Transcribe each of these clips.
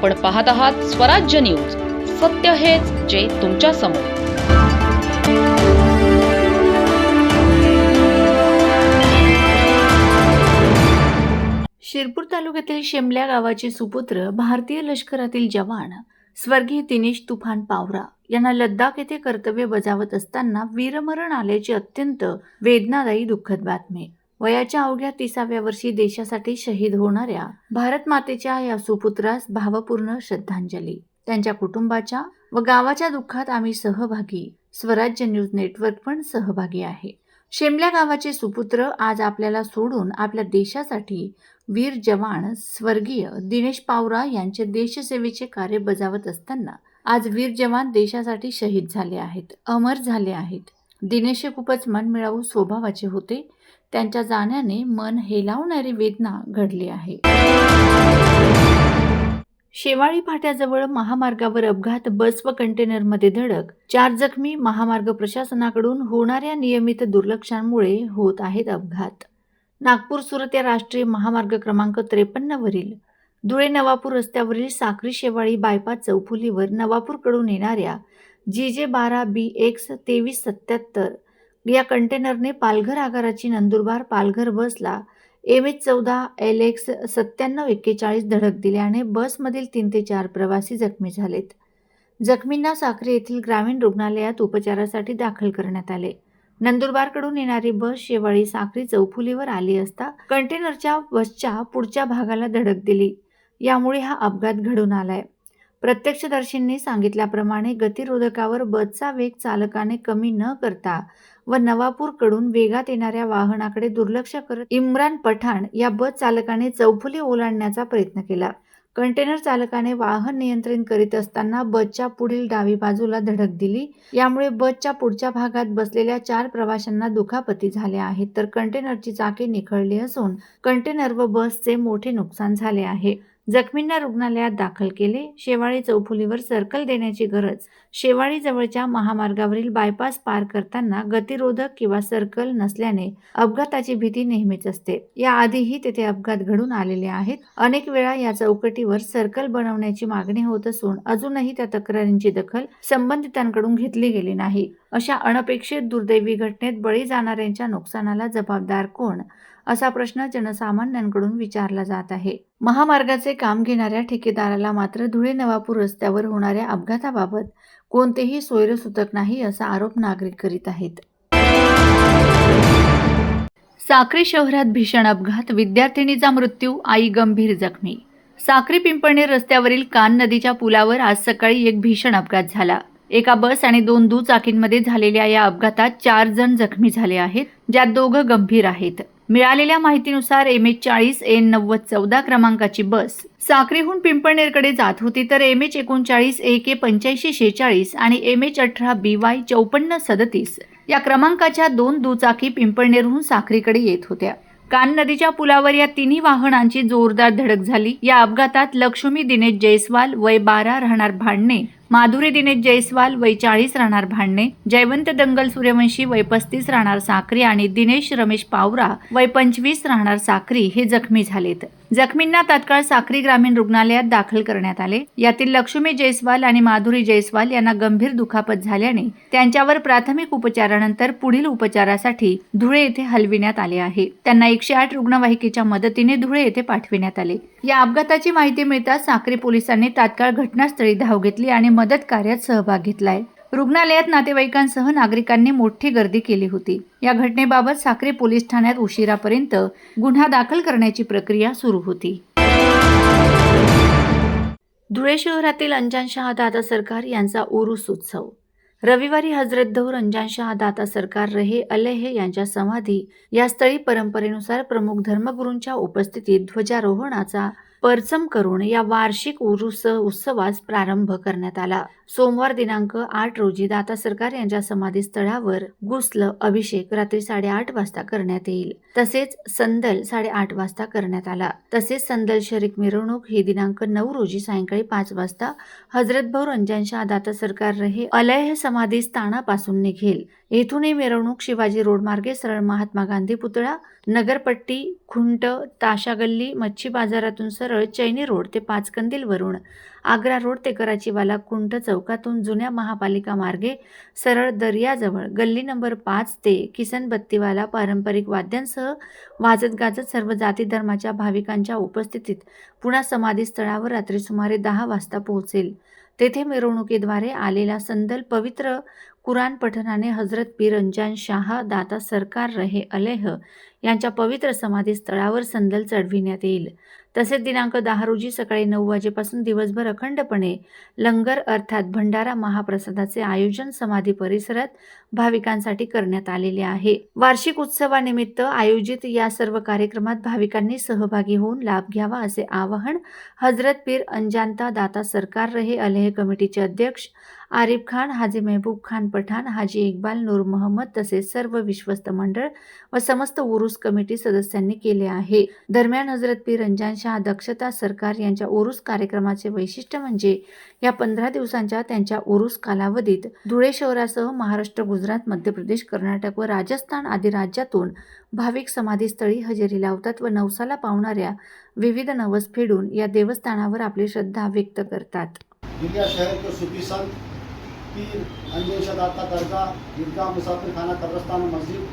आपण पाहत आहात स्वराज्य न्यूज. सत्य हेच जे तुमच्यासमोर. शिरपूर तालुक्यातील शेमल्या गावाचे सुपुत्र भारतीय लष्करातील जवान स्वर्गीय दिनेश तुफान पावरा यांना लद्दाख येथे कर्तव्य बजावत असताना वीरमरण आल्याची अत्यंत वेदनादायी दुःखद बातमी. वयाच्या अवघ्या तिसाव्या वर्षी देशासाठी शहीद होणाऱ्या भारत मातेच्या या सुपुत्रास भावपूर्ण श्रद्धांजली. त्यांच्या कुटुंबाच्या व गावाच्या दुःखात आम्ही सहभागी. स्वराज्य न्यूज नेटवर्क पण सहभागी आहे. शेमल्या गावाचे सुपुत्र आज आपल्याला सोडून आपल्या देशासाठी वीर जवान स्वर्गीय दिनेश पावरा यांचे देशसेवेचे कार्य बजावत असताना आज वीर जवान देशासाठी शहीद झाले आहेत. अमर झाले आहेत. दिनेश खूपच मनमिळावू स्वभावाचे होते. त्यांच्या जाण्याने मन हेलावणारी वेदना घडली आहे. शेवाळी फाट्याजवळ महामार्गावर अपघात बस व कंटेनरमध्ये धडक चार जखमी महामार्ग प्रशासनाकडून होणाऱ्या नियमित दुर्लक्षांमुळे होत आहेत अपघात. नागपूर सुरत या राष्ट्रीय महामार्ग क्रमांक त्रेपन्नवरील धुळे नवापूर रस्त्यावरील साक्री शेवाळी बायपास चौफुलीवर नवापूरकडून येणाऱ्या जी जे बारा बी एक्स तेवीस सत्याहत्तर या कंटेनरने पालघर आगाराची नंदुरबार पालघर बसला. एम एच चौदा एल एक्स सत्त्याण्णव एक्केचाळीस धडक दिल्याने बसमधील तीन ते चार प्रवासी जखमी झालेत. जखमींना साखरे येथील ग्रामीण रुग्णालयात उपचारासाठी दाखल करण्यात आले. नंदुरबारकडून येणारी बस शेवाळी साखरी चौफुलीवर आली असता कंटेनरच्या बसच्या पुढच्या भागाला धडक दिली. यामुळे हा अपघात घडून आलाय. प्रत्यक्षदर्शींनी सांगितल्याप्रमाणे गतिरोधकावर बसचा वेग चालकाने कमी न करता व नवापूरकडून वेगात येणाऱ्या वाहनाकडे दुर्लक्ष करत इम्रान पठाण या बस चालकाने चौफुली ओलांडण्याचा प्रयत्न केला. कंटेनर चालकाने वाहन नियंत्रण करीत असताना बसच्या पुढील डावी बाजूला धडक दिली. यामुळे बसच्या पुढच्या भागात बसलेल्या चार प्रवाशांना दुखापती झाल्या आहेत. तर कंटेनरची चाके निखळली असून कंटेनर व बसचे मोठे नुकसान झाले आहे. जखमींना रुग्णालयात दाखल केले. शेवाळी चौफुलीवर सर्कल देण्याची गरज शेवाळीजवळच्या महामार्गावरील बायपास पार करताना गतिरोधक किंवा सर्कल नसल्याने अपघाताची भीती नेहमीच असते. याआधीही तेथे अपघात घडून आलेले आहेत. अनेक वेळा या चौकटीवर सर्कल बनवण्याची मागणी होत असून अजूनही त्या तक्रारींची दखल संबंधितांकडून घेतली गेली नाही. अशा अनपेक्षित दुर्दैवी घटनेत बळी जाणाऱ्यांच्या नुकसानाला जबाबदार कोण? असा प्रश्न जनसामान्यांकडून विचारला जात आहे. महामार्गाचे काम घेणाऱ्या ठेकेदाराला मात्र धुळे नवापूर रस्त्यावर होणाऱ्या अपघाताबाबत कोणतेही सोयरसूतक नाही असा आरोप नागरिक करीत आहेत. साक्री शहरात भीषण अपघात विद्यार्थिनीचा मृत्यू आई गंभीर जखमी. साक्री पिंपळनेर रस्त्यावरील कान नदीच्या पुलावर आज सकाळी एक भीषण अपघात झाला. एका बस आणि दोन दुचाकींमध्ये झालेल्या या अपघातात चार जण जखमी झाले आहेत ज्यात दोघं गंभीर आहेत. मिळालेल्या माहितीनुसार एम एच चाळीस एन नव्वद चौदा क्रमांकाची बस साक्रीहून पिंपळनेरकडे जात होती तर एम एच एकोणचाळीस ए के पंच्याऐंशी शेचाळीस आणि एम एच अठरा बी वाय चौपन्न सदतीस या क्रमांकाच्या दोन दुचाकी पिंपळनेरहून साक्रीकडे येत होत्या. कान नदीच्या पुलावर या तिन्ही वाहनांची जोरदार धडक झाली. या अपघातात लक्ष्मी दिनेश जयस्वाल वय बारा राहणार भांडणे माधुरी दिनेश जयस्वाल वय चाळीस राहणार भांडणे जयवंत दंगल सूर्यवंशी वय पस्तीस राहणार साखरी आणि दिनेश रमेश पावरा वय पंचवीस राहणार साखरी हे जखमी झालेत. जखमींना तात्काळ साखरी ग्रामीण रुग्णालयात दाखल करण्यात आले. यातील लक्ष्मी जयस्वाल आणि माधुरी जयस्वाल यांना गंभीर दुखापत झाल्याने त्यांच्यावर प्राथमिक उपचारानंतर पुढील उपचारासाठी धुळे येथे हलविण्यात आले आहे. त्यांना एकशे आठ रुग्णवाहिकेच्या मदतीने धुळे येथे पाठविण्यात आले. या अपघाताची माहिती मिळताच साखरी पोलिसांनी तात्काळ घटनास्थळी धाव घेतली आणि मदत कार्यात सहभाग घेतलाय. रुग्णालयात नातेवाईकांसह नागरिकांनी मोठी गर्दी केली होती. या घटनेबाबत साक्री पोलीस ठाण्यात उशिरापर्यंत गुन्हा दाखल करण्याची प्रक्रिया सुरू होती. धुळे शहरातील अंजानशहा दादा सरकार यांचा उरुस उत्सव. रविवारी हजरत दौर अंजानशहा दाता सरकार रहे अलेहे यांच्या समाधी या स्थळी परंपरेनुसार प्रमुख धर्मगुरूंच्या उपस्थितीत ध्वजारोहणाचा परचम करून या वार्षिक उरुस उत्सवास प्रारंभ करण्यात आला. सोमवार दिनांक आठ रोजी दाता सरकार यांच्या समाधीस्थळावर गुसल अभिषेक रात्री साडेआठ वाजता करण्यात येईल. तसेच संदल साडेआठ वाजता करण्यात आला. तसेच संदल शरीक मिरवणूक ही दिनांक नऊ रोजी सायंकाळी पाच वाजता हजरत भाऊ रंजनशाह दाता सरकार रहे अलय समाधी स्थानापासून निघेल. येथून ही मिरवणूक शिवाजी रोड मार्गे सरळ महात्मा गांधी पुतळा नगरपट्टी खुंट ताशा गल्ली मच्छी बाजारातून सरळ सरळ चैनी रोड ते पाचकंदीलवरून आग्रा रोड ते कराचीवाला कुंठ चौकातून जुन्या महापालिका मार्गे सरळ दर्याजवळ गल्ली नंबर पाच ते किसन बत्तीवाला पारंपरिक वाद्यांसह वाजत गाजत सर्व जाती धर्माच्या भाविकांच्या उपस्थितीत पुन्हा समाधी स्थळावर रात्री सुमारे दहा वाजता पोहोचेल. तेथे मिरवणुकीद्वारे आलेला संदल पवित्र कुराण पठणाने हजरत पीर अंजान शाह दाता सरकार रहे अलेह यांच्या पवित्र समाधी स्थळावर संदल चढविण्यात येईल. तसेच दिनांक दहा रोजी सकाळी नऊ वाजेपासून दिवसभर अखंडपणे लंगर अर्थात भंडारा महाप्रसादाचे आयोजन समाधी परिसरात भाविकांसाठी करण्यात आलेले आहे. वार्षिक उत्सवानिमित्त आयोजित या सर्व कार्यक्रमात भाविकांनी सहभागी होऊन लाभ घ्यावा असे आवाहन हजरत पीर अंजांता दाता सरकार रहे अलेह कमिटीचे अध्यक्ष आरिफ खान हाजी मेहबूब खान पठाण हाजी इक्बाल नूर मोहम्मद तसेच सर्व विश्वस्त मंडळ व समस्त उरुस कमिटी सदस्यांनी केले आहे. दरम्यान हजरत पीर अंजान यांच्या दक्षता सरकार यांच्या ओरूस कार्यक्रमाचे वैशिष्ट्य म्हणजे या पंधरा दिवसांच्या त्यांच्या ओरूस कालावधीत धुळे शहरासह महाराष्ट्र गुजरात मध्य प्रदेश कर्नाटक व राजस्थान आदी राज्यातून भाविक समाधीस्थळी हजेरी लावतात व नवसाला पावणाऱ्या विविध नवस फेडून या देवस्थानावर आपली श्रद्धा व्यक्त करतात. पीर ईदगाह मुसाफिर खाना कब्रस्तान मस्जिद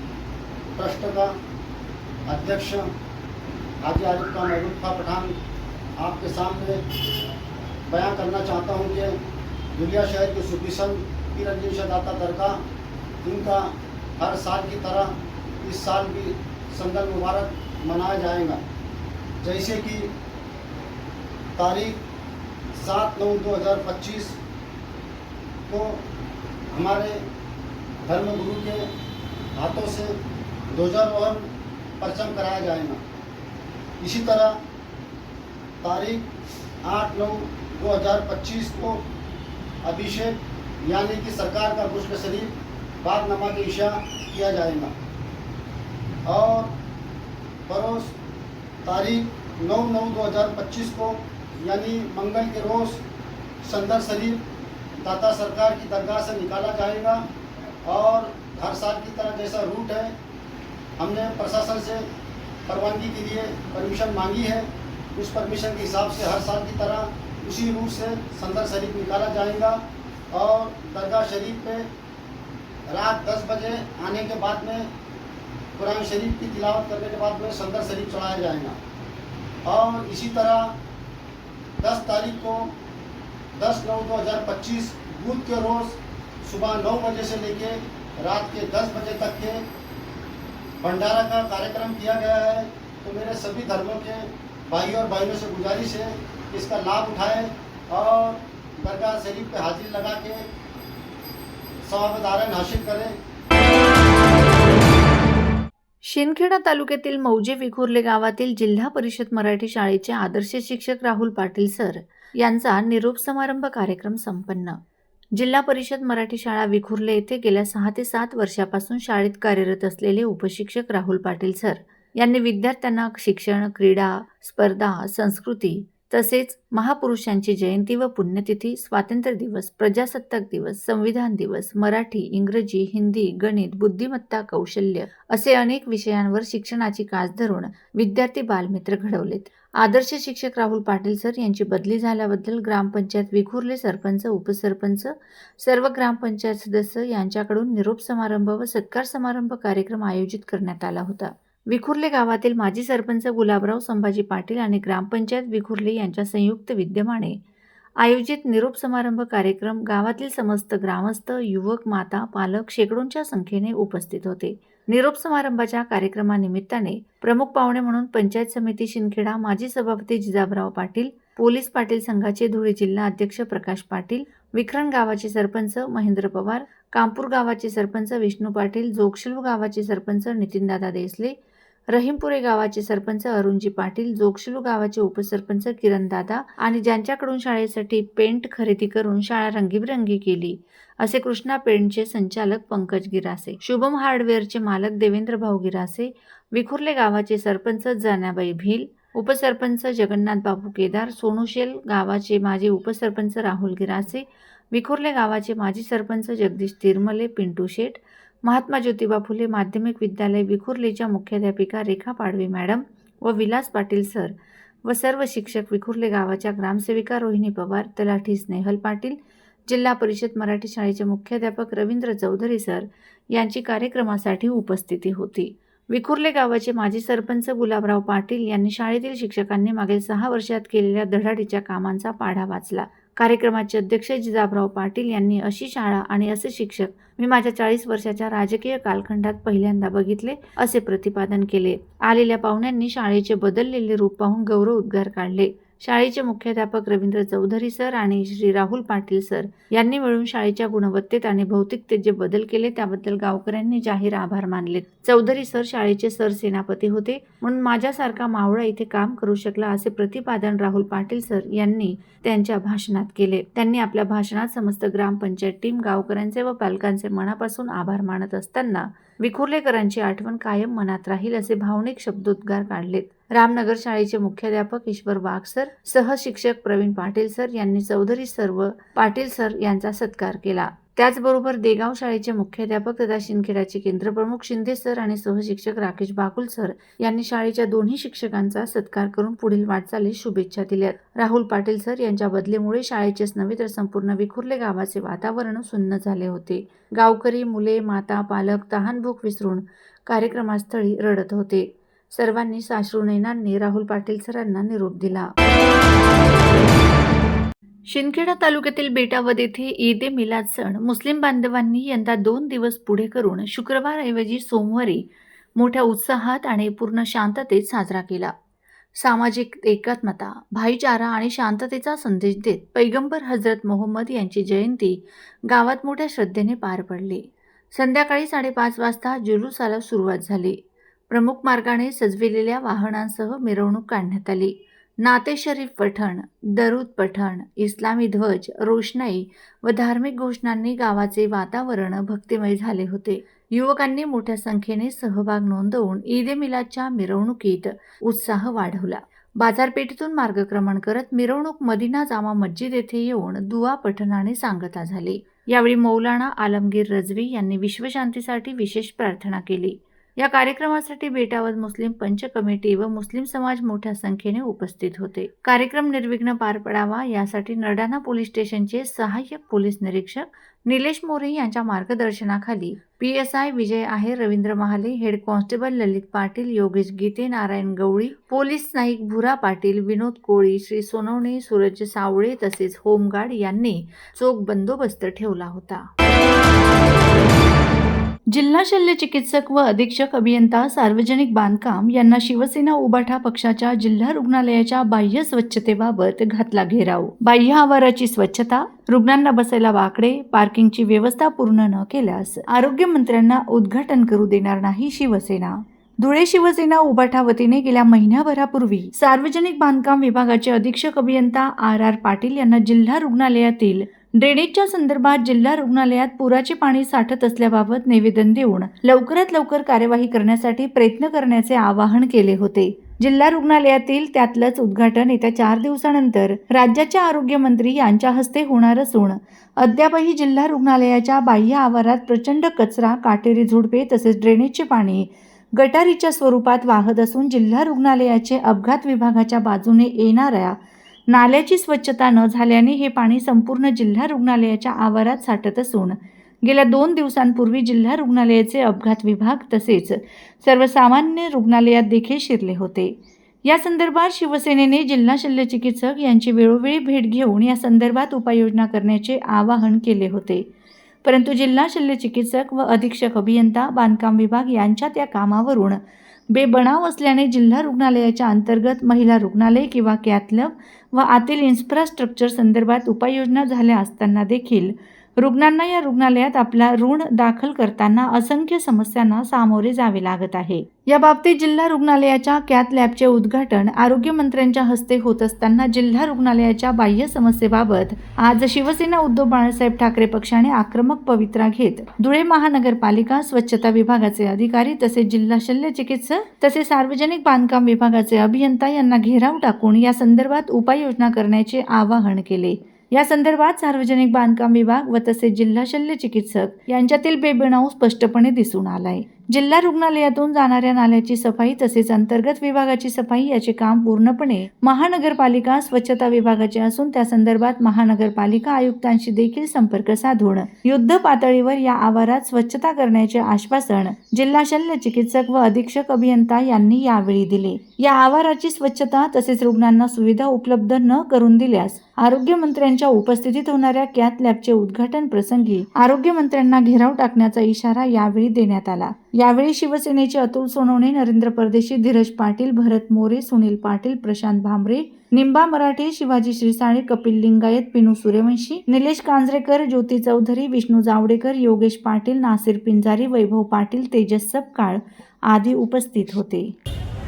ट्रस्ट का अध्यक्ष हाजी आरिफ का महबूब खा पठान आपके सामने बयां करना चाहता हूँ कि दुनिया शहर के सूफी संत पीर अंजन शदाता दरगाह, इनका हर साल की तरह इस साल भी संगल मुबारक मनाया जाएगा। जैसे कि तारीख सात नौ दो हज़ार पच्चीस को हमारे धर्मगुरु के हाथों से ध्वजारोहण परचम कराया जाएगा। इसी तरह तारीख आठ नौ दो हज़ार पच्चीस को अभिषेक, यानी कि सरकार का गुस्ल शरीफ बाद नमाज़ ईशा किया जाएगा। और परोस तारीख नौ नौ दो हज़ार पच्चीस को, यानी मंगल के रोज़ संदर शरीफ दाता सरकार की दरगाह से निकाला जाएगा। और हर साल की तरह जैसा रूट है, हमने प्रशासन से परवानगी के लिए परमिशन मांगी है। उस परमिशन के हिसाब से हर साल की तरह उसी रूट से संदर शरीफ निकाला जाएगा और दरगाह शरीफ पे रात 10 बजे आने के बाद में कुरान शरीफ की तिलावत करने के बाद में संदर शरीफ चढ़ाया जाएगा। और इसी तरह 10 तारीख को 10 नौ 2025 बुध के रोज़ सुबह 9 बजे से लेके रात के 10 बजे तक के भंडारा का कार्यक्रम किया गया है तो मेरे सभी धर्मों के भाई और बहनों से गुजारिश है इसका लाभ उठाएं और दरगाह शरीफ पे हाजिरी लगा के सवाब हासिल करें। शिंदखेडा तालुक्यातील मौजे विखुर्ले गावातील जिल्हा परिषद मराठी शाळेचे आदर्श शिक्षक राहुल पाटील सर यांचा निरोप समारंभ कार्यक्रम संपन्न। जिल्हा परिषद मराठी शाळा विखुर्ले येथे गेल्या सहा ते सात वर्षापासून शाळेत कार्यरत असलेले उपशिक्षक राहुल पाटील सर. यांनी विद्यार्थ्यांना शिक्षण क्रीडा स्पर्धा संस्कृती तसेच महापुरुषांची जयंती व पुण्यतिथी स्वातंत्र्य दिवस प्रजासत्ताक दिवस संविधान दिवस मराठी इंग्रजी हिंदी गणित बुद्धिमत्ता कौशल्य असे अनेक विषयांवर शिक्षणाची कास धरून विद्यार्थी बालमित्र घडवलेत. आदर्श शिक्षक राहुल पाटील सर यांची बदली झाल्याबद्दल ग्रामपंचायत विखुरले सरपंच उपसरपंच सर्व ग्रामपंचायत सदस्य यांच्याकडून निरोप समारंभ व सत्कार समारंभ कार्यक्रम आयोजित करण्यात आला होता. विखुर्ले गावातील माजी सरपंच गुलाबराव संभाजी पाटील आणि ग्रामपंचायत विखुर्ले यांच्या संयुक्त विद्यमाने आयोजित निरोप समारंभ कार्यक्रम गावातील समस्त ग्रामस्थ युवक माता पालक शेकडोंच्या संख्येने उपस्थित होते. निरोप समारंभाच्या कार्यक्रमानिमित्ताने प्रमुख पाहुणे म्हणून पंचायत समिती शिंदखेडा माजी सभापती जिजाबराव पाटील पोलीस पाटील संघाचे धुळे जिल्हा अध्यक्ष प्रकाश पाटील विखरण गावाचे सरपंच महेंद्र पवार कांपूर गावाचे सरपंच विष्णू पाटील जोगशिल्व गावाचे सरपंच नितीनदादा देसले रहीमपुरे गावाचे सरपंच अरुणजी पाटील जोगशिलू गावाचे उपसरपंच किरणदादा आणि ज्यांच्याकडून शाळेसाठी पेंट खरेदी करून शाळा रंगीबिरंगी केली असे कृष्णा पेंटचे संचालक पंकज गिरासे शुभम हार्डवेअरचे मालक देवेंद्र भाऊ गिरासे विखुर्ले गावाचे सरपंच जानाबाई भील उपसरपंच जगन्नाथ बाबू केदार सोनुशेल गावाचे माजी उपसरपंच राहुल गिरासे विखुर्ले गावाचे माजी सरपंच जगदीश तिरमले पिंटू शेठ महात्मा ज्योतिबा फुले माध्यमिक विद्यालय विखुर्लेच्या मुख्याध्यापिका रेखा पाडवे मॅडम व विलास पाटील सर व सर्व शिक्षक विखुर्ले गावाच्या ग्रामसेविका रोहिणी पवार तलाठी स्नेहल पाटील जिल्हा परिषद मराठी शाळेचे मुख्याध्यापक रवींद्र चौधरी सर यांची कार्यक्रमासाठी उपस्थिती होती. विखुर्ले गावाचे माजी सरपंच गुलाबराव पाटील यांनी शाळेतील शिक्षकांनी मागील सहा वर्षात केलेल्या धडाडीच्या कामांचा पाढा वाचला. कार्यक्रमाचे अध्यक्ष जिजाबराव पाटील यांनी अशी शाळा आणि असे शिक्षक मी माझ्या चाळीस वर्षाच्या राजकीय कालखंडात पहिल्यांदा बघितले असे प्रतिपादन केले. आलेल्या पाहुण्यांनी शाळेचे बदललेले रूप पाहून गौरव उद्गार काढले. शाळेचे मुख्याध्यापक रवींद्र चौधरी सर आणि श्री राहुल पाटील सर यांनी मिळून शाळेच्या गुणवत्तेत आणि भौतिकतेत जे बदल केले त्याबद्दल गावकऱ्यांनी जाहीर आभार मानले चौधरी सर शाळेचे सर सेनापती होते. म्हणून माझ्यासारखा मावळा इथे काम करू शकला असे प्रतिपादन राहुल पाटील सर यांनी त्यांच्या भाषणात केले. त्यांनी आपल्या भाषणात समस्त ग्रामपंचायत टीम गावकऱ्यांचे व पालकांचे मनापासून आभार मानत असताना विखुर्लेकरांची आठवण कायम मनात राहील असे भावनिक शब्दोद्गार काढलेत. रामनगर शाळेचे मुख्याध्यापक ईश्वर वाघ सर सहशिक्षक प्रवीण पाटील सर यांनी चौधरी सर्व पाटील सर यांचा सत्कार केला. त्याचबरोबर देगाव शाळेचे मुख्याध्यापक तथा शिंदखेडाचे केंद्रप्रमुख शिंदे सर आणि सहशिक्षक राकेश बाकुल सर यांनी शाळेच्या दोन्ही शिक्षकांचा सत्कार करून पुढील वाटचालीस शुभेच्छा दिल्या राहुल पाटील सर यांच्या बदलीमुळे शाळेचेच नव्हे तर संपूर्ण विखुरले गावाचे वातावरण सुन्न झाले होते. गावकरी मुले माता पालक तहानभूक विसरून कार्यक्रमास्थळी रडत होते. सर्वांनी साश्रू नैनांनी राहुल पाटील सरांना निरोप दिला. शिंदखेडा तालुक्यातील बेटावद येथे ईद ए मिलाद सण मुस्लिम बांधवांनी यंदा दोन दिवस पुढे करून शुक्रवारऐवजी सोमवारी मोठ्या उत्साहात आणि पूर्ण शांततेत साजरा केला. सामाजिक एकात्मता भाईचारा आणि शांततेचा संदेश देत पैगंबर हजरत मोहम्मद यांची जयंती गावात मोठ्या श्रद्धेने पार पडली. संध्याकाळी साडेपाच वाजता जुलूसाला सुरुवात झाली. प्रमुख मार्गाने सजविलेल्या वाहनांसह मिरवणूक काढण्यात आली. नाते शरीफ पठण दरूद पठण इस्लामी ध्वज रोषणाई व धार्मिक घोषणांनी गावाचे वातावरण भक्तिमय झाले होते. युवकांनी मोठ्या संख्येने सहभाग नोंदवून ईद मिलादच्या मिरवणुकीत उत्साह वाढवला. बाजारपेठेतून मार्गक्रमण करत मिरवणूक मदिना जामा मस्जिद येथे येऊन दुवा पठणाने सांगता झाली. यावेळी मौलाना आलमगीर रजवी यांनी विश्वशांतीसाठी विशेष प्रार्थना केली. या कार्यक्रमासाठी बेटावद मुस्लिम पंच कमिटी व मुस्लिम समाज मोठ्या संख्येने उपस्थित होते. कार्यक्रम निर्विघ्न पार पडावा यासाठी नरडाणा पोलीस स्टेशनचे सहाय्यक पोलीस निरीक्षक निलेश मोरे यांच्या मार्गदर्शनाखाली पी एस आय विजय आहे Ravindra Mahale head constable Lalit Patil Yogesh Gite Narayan Gawali police Naik Bhura Patil Vinod कोळी श्री सोनवणे सूरज सावळे तसेच होमगार्ड यांनी चोख बंदोबस्त ठेवला होता. जिल्हा शल्य चिकित्सक व अधीक्षक अभियंता सार्वजनिक बांधकाम यांना शिवसेना उबाठा पक्षाच्या जिल्हा रुग्णालयाच्या बाह्य स्वच्छतेबाबत घातला घेराव. बाह्य आवाराची स्वच्छता रुग्णांना बसायला वाकडे पार्किंगची व्यवस्था पूर्ण न केल्यास आरोग्यमंत्र्यांना उद्घाटन करू देणार नाही शिवसेना. धुळे शिवसेना उबाठा वतीने गेल्या महिन्याभरापूर्वी सार्वजनिक बांधकाम विभागाचे अधीक्षक अभियंता आर आर पाटील यांना जिल्हा रुग्णालयातील ड्रेनेजच्या संदर्भात जिल्हा रुग्णालयात पुराचे पाणी साठत असल्याबाबत निवेदन देऊन लवकरात लवकर कार्यवाही करण्यासाठी प्रयत्न करण्याचे आवाहन केले होते. जिल्हा रुग्णालयातील त्यातलंच उद्घाटन येत्या चार दिवसानंतर राज्याच्या आरोग्यमंत्री यांच्या हस्ते होणार असून अद्यापही जिल्हा रुग्णालयाच्या बाह्य आवारात प्रचंड कचरा काटेरी झुडपे तसेच ड्रेनेजचे पाणी गटारीच्या स्वरूपात वाहत असून जिल्हा रुग्णालयाचे अपघात विभागाच्या बाजूने येणाऱ्या नाल्याची स्वच्छता न झाल्याने हे पाणी संपूर्ण जिल्हा रुग्णालयाच्या आवारात साठत असून गेल्या दोन दिवसांपूर्वी जिल्हा रुग्णालयाचे अपघात विभाग तसेच सर्वसामान्य रुग्णालयात देखील शिरले होते. या संदर्भात शिवसेनेने जिल्हा शल्यचिकित्सक यांची वेळोवेळी भेट घेऊन या संदर्भात उपाययोजना करण्याचे आवाहन केले होते. परंतु जिल्हा शल्यचिकित्सक व अधीक्षक अभियंता बांधकाम विभाग यांच्या त्या कामावरून बेबनाव असल्याने जिल्हा रुग्णालयाच्या अंतर्गत महिला रुग्णालय किंवा कॅथलब व आतील इन्फ्रास्ट्रक्चर संदर्भात उपाययोजना झाल्या असताना देखील रुग्णांना या रुग्णालयात आपला ऋण दाखल करताना असंख्य समस्यांना सामोरे जावे लागत आहे. या बाबतीत जिल्हा रुग्णालयाच्या कॅथ लॅबचे उद्घाटन आरोग्यमंत्र्यांच्या हस्ते होत असताना जिल्हा रुग्णालयाच्या बाह्य समस्येबाबत आज शिवसेना उद्धव बाळासाहेब ठाकरे पक्षाने आक्रमक पवित्रा घेत धुळे महानगरपालिका स्वच्छता विभागाचे अधिकारी तसेच जिल्हा शल्य चिकित्सक तसेच सार्वजनिक बांधकाम विभागाचे अभियंता यांना घेराव टाकून या संदर्भात उपाययोजना करण्याचे आवाहन केले. या संदर्भात सार्वजनिक बांधकाम विभाग व तसेच जिल्हा शल्य चिकित्सक यांच्यातील बेबनाव स्पष्टपणे दिसून आलाय. जिल्हा रुग्णालयातून जाणाऱ्या नाल्याची सफाई तसेच अंतर्गत विभागाची सफाई याचे काम पूर्णपणे महानगरपालिका स्वच्छता विभागाचे असून त्या संदर्भात महानगरपालिका आयुक्तांशी देखील संपर्क साधून युद्ध पातळीवर या आवारात स्वच्छता करण्याचे आश्वासन जिल्हा शल्य चिकित्सक व अधीक्षक अभियंता यांनी यावेळी दिले. या आवाराची स्वच्छता तसेच रुग्णांना सुविधा उपलब्ध न करून दिल्यास आरोग्यमंत्र्यांच्या उपस्थितीत होणाऱ्या कॅथ लॅबचे उद्घाटन प्रसंगी आरोग्यमंत्र्यांना घेराव टाकण्याचा इशारा यावेळी देण्यात आला. यावेळी शिवसेनेचे अतुल सोनवणे नरेंद्र परदेशी धीरज पाटील भरत मोरे सुनील पाटील प्रशांत भांबरे निंबा मराठे शिवाजी श्रीसाळे कपिल लिंगायत पिनू सूर्यवंशी निलेश कांजरेकर ज्योती चौधरी विष्णू जावडेकर योगेश पाटील नासिर पिंजारी वैभव पाटील तेजस सपकाळ आदी उपस्थित होते.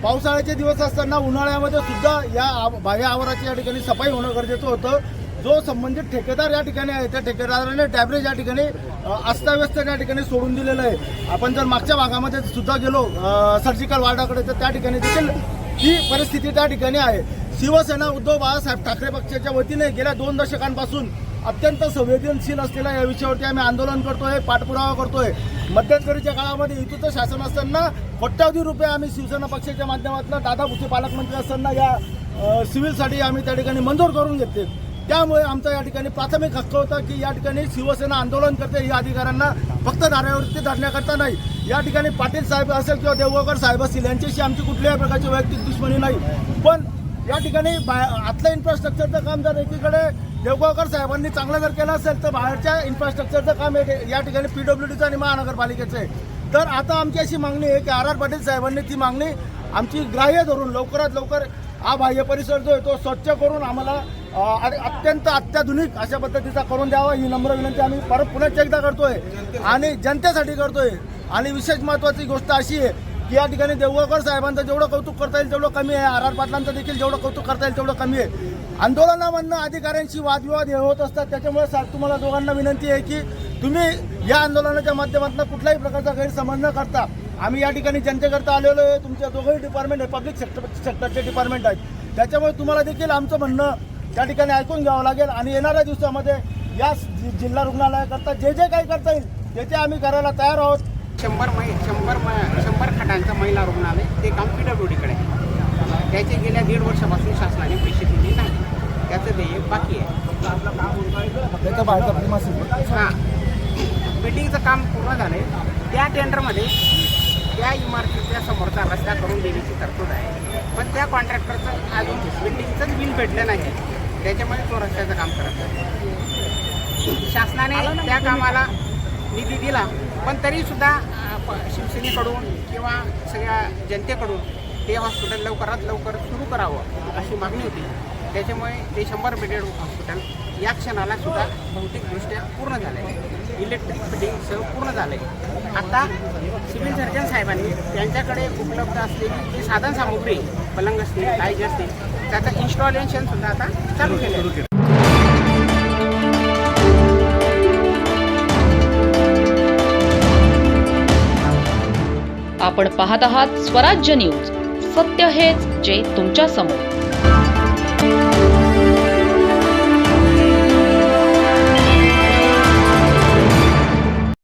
पावसाळ्याचे दिवस असताना उन्हाळ्यामध्ये सुद्धा या बाह्य आवाराची ठिकाणी सफाई होणं गरजेचं होतं. जो संबंधित ठेकेदार या ठिकाणी आहे त्या ठेकेदाराने टॅबरेज या ठिकाणी अस्ताव्यस्त या ठिकाणी सोडून दिलेलं आहे. आपण जर मागच्या भागामध्ये सुद्धा गेलो सर्जिकल वार्डाकडे तर त्या ठिकाणी देखील ही परिस्थिती त्या ठिकाणी आहे. शिवसेना उद्धव बाळासाहेब ठाकरे पक्षाच्या वतीने गेल्या दोन दशकांपासून अत्यंत संवेदनशील असलेल्या या विषयावरती आम्ही आंदोलन करतोय पाठपुरावा करतोय. मध्यंतरीच्या काळामध्ये युतीचं शासन असताना कोट्यावधी रुपये आम्ही शिवसेना पक्षाच्या माध्यमातून दादा भुसे पालकमंत्री असताना या सिव्हिलसाठी आम्ही त्या ठिकाणी मंजूर करून घेतले त्यामुळे आमचा या ठिकाणी प्राथमिक हक्क होता की या ठिकाणी शिवसेना आंदोलन करते या अधिकाऱ्यांना फक्त धाऱ्यावरती धरण्याकरता नाही. या ठिकाणी पाटील साहेब असेल किंवा देवगावकर साहेब असतील यांच्याशी आमची कुठल्याही प्रकारची वैयक्तिक दुश्मनी नाही. पण या ठिकाणी बा- आतलं इन्फ्रास्ट्रक्चरचं काम जर एकीकडे देवगावकर साहेबांनी चांगलं जर केलं असेल तर बाहेरच्या इन्फ्रास्ट्रक्चरचं काम हे- या ठिकाणी पीडब्ल्यूडीचं आणि महानगरपालिकेचं आहे. तर आता आमची अशी मागणी आहे की आर आर पाटील साहेबांनी ती मागणी आमची ग्राह्य धरून लवकरात लवकर हा बाह्य परिसर जो आहे तो स्वच्छ करून आम्हाला आणि अत्यंत अत्याधुनिक अशा पद्धतीचा करून द्यावा ही नम्र विनंती आम्ही परत पुन्हा एकदा करतोय. आणि जनतेसाठी करतोय. आणि विशेष महत्त्वाची गोष्ट अशी आहे की या ठिकाणी देवगावकर साहेबांचं जेवढं कौतुक करता येईल तेवढं कमी आहे. आर आर पाटलांचं देखील जेवढं कौतुक करता येईल तेवढं कमी आहे. आंदोलनामधनं अधिकाऱ्यांशी वादविवाद हे होत असतात. त्याच्यामुळे सा तुम्हाला दोघांना विनंती आहे की तुम्ही या आंदोलनाच्या माध्यमातून कुठल्याही प्रकारचा गैरसमज न करता आम्ही या ठिकाणी जनतेकरता आलेलो आहे. तुमच्या दोघंही डिपार्टमेंट आहे पब्लिक सेक्टर सेक्टरचे डिपार्टमेंट आहेत. त्याच्यामुळे तुम्हाला देखील आमचं म्हणणं त्या ठिकाणी ऐकून घ्यावं लागेल आणि येणाऱ्या दिवसामध्ये या जिल्हा रुग्णालयाकरता जे जे काही करता येईल ते ते आम्ही करायला तयार आहोत. शंभर मै शंभर म- शंभर खाटांचं महिला रुग्णालय ते काम पी डब्ल्यू डीकडे आहे. त्याचे गेल्या दीड वर्षापासून शासनाने पैसे दिले नाही. त्याचं देय बाकी आहे. हां. बिल्डिंगचं काम पूर्ण झालं आहे त्या टेंडरमध्ये त्या इमारतीच्या समोरचा रस्ता करून देण्याची तरतूद आहे. पण त्या कॉन्ट्रॅक्टरचं अजून बिल्डिंगचंच बिल भेटलं नाही. त्याच्यामुळे तो रस्त्याचं काम करत आहे शासनाने त्या कामाला निधी दिला पण तरीसुद्धा शिवसेनेकडून किंवा सगळ्या जनतेकडून ते हॉस्पिटल लवकरात लवकर सुरू करावं अशी मागणी होती. त्याच्यामुळे ते शंभर बेडेड हॉस्पिटल या क्षणाला सुद्धा भौतिकदृष्ट्या पूर्ण झालं. आहे इलेक्ट्रिक फिटिंगसह पूर्ण झालं. आहे आता सिव्हिल सर्जन साहेबांनी त्यांच्याकडे उपलब्ध असलेली जी साधनसामुग्री पलंग असतील लाईज असतील त्याचं इन्स्टॉलेशनसुद्धा आता चालू केलं आपण पाहत आहात स्वराज्य न्यूज. सत्य हेच जे तुमच्यासमोर